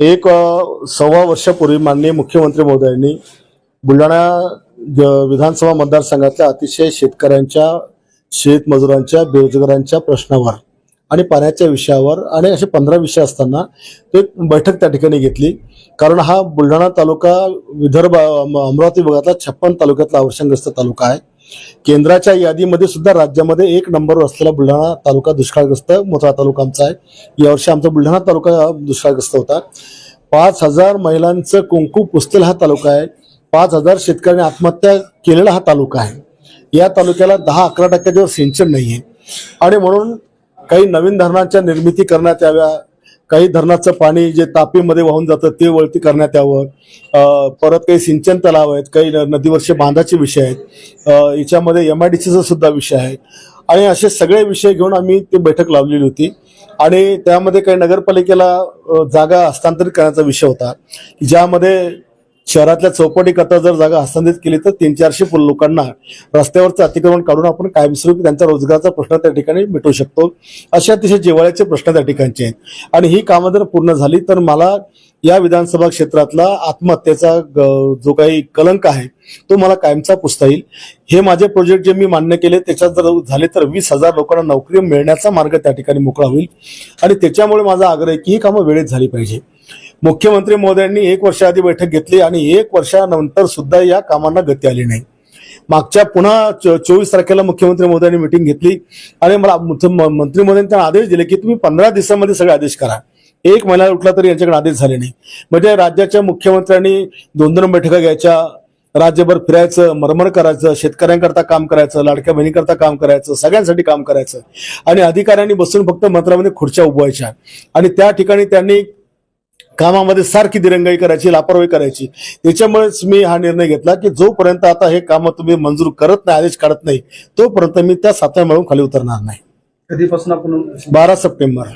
एक सव्वा वर्षापूर्वी माननीय मुख्यमंत्री महोदयांनी बुलढाणा विधानसभा मतदारसंघातल्या अतिशय शेतकऱ्यांच्या शेतमजुरांच्या बेरोजगारांच्या प्रश्नावर आणि पाण्याच्या विषयावर आणि असे पंधरा विषय असताना एक बैठक त्या ठिकाणी घेतली. कारण हा बुलढाणा तालुका विदर्भ अमरावती विभागातला छप्पन तालुक्यातला अवर्षणग्रस्त तालुका आहे. केंद्राच्या यादीमध्ये सुद्धा राज्यामध्ये एक नंबरवर असलेला बुलढाणा तालुका दुष्काळग्रस्त मोठा तालुका आमचा आहे यावर्षी आमचा बुलढाणा तालुका दुष्काळग्रस्त होता. पाच हजार महिलांचं कुंकू पुसलेला हा तालुका आहे. पाच हजार शेतकऱ्यांनी आत्महत्या केलेला हा तालुका आहे. या तालुक्याला दहा अकरा टक्क्याच्यावर सिंचन नाही आहे आणि म्हणून काही नवीन धरणांच्या निर्मिती करण्यात याव्या काही धरणाचं पाणी जे तापीमध्ये वाहून जातं ते वळती करण्यात यावं. परत काही सिंचन तलाव आहेत काही न- नदीवरचे बांधाचे विषय आहेत. याच्यामध्ये एम आय डी सीचा सुद्धा विषय आहे. आणि असे सगळे विषय घेऊन आम्ही ती बैठक लावलेली होती. आणि त्यामध्ये काही नगरपालिकेला जागा हस्तांतरित करण्याचा विषय होता. ज्यामध्ये शहरातल्या चौपटी करता जर जागा हस्तांतरित केली तर तीन चारशे फुल लोकांना रस्त्यावरचं अतिक्रमण काढून आपण कायमस्वरूपी त्यांचा रोजगाराचा प्रश्न त्या ठिकाणी मिटवू शकतो. असे अतिशय जिवाळ्याचे प्रश्न त्या ठिकाणचे आहेत. आणि ही कामं जर पूर्ण झाली तर मला या विधानसभा क्षेत्रातला आत्महत्येचा ग- जो काही कलंक आहे तो मला कायमचा पुसता येईल. हे माझे प्रोजेक्ट जे मी मान्य केले त्याच्यात जर झाले तर वीस हजार लोकांना नोकरी मिळण्याचा मार्ग त्या ठिकाणी मोकळा होईल. आणि त्याच्यामुळे माझा आग्रह की ही कामं वेळेत झाली पाहिजे. मुख्यमंत्री मोदयांनी एक वर्षाआधी बैठक घेतली आणि एक वर्षानंतर सुद्धा या कामांना गती आली नाही. मागच्या पुन्हा चोवीस तारखेला मुख्यमंत्री महोदयांनी मिटिंग घेतली आणि मला मंत्री महोदयांनी त्यांना आदेश दिले की तुम्ही पंधरा दिवसामध्ये सगळे आदेश करा. एक महिना उठला तरी यांच्याकडे आदेश झाले नाही. म्हणजे राज्याच्या मुख्यमंत्र्यांनी दोन दोन बैठका घ्यायच्या राज्यभर फिरायचं मरमर करायचं शेतकऱ्यांकरता काम करायचं लाडक्या बहिणीकरता काम करायचं सगळ्यांसाठी काम करायचं. आणि अधिकाऱ्यांनी बसून फक्त मंत्रामध्ये खुर्च्या उभवायच्या. आणि त्या ठिकाणी त्यांनी कामामध्ये सारखी दिरंगाई करायची लापरवाही करायची. त्याच्यामुळेच मी हा निर्णय घेतला की जोपर्यंत आता हे कामं तुम्ही मंजूर करत नाही आदेश काढत नाही तोपर्यंत मी त्या सातव्या मिळून खाली उतरणार नाही. कधीपासून आपण बारा सप्टेंबर.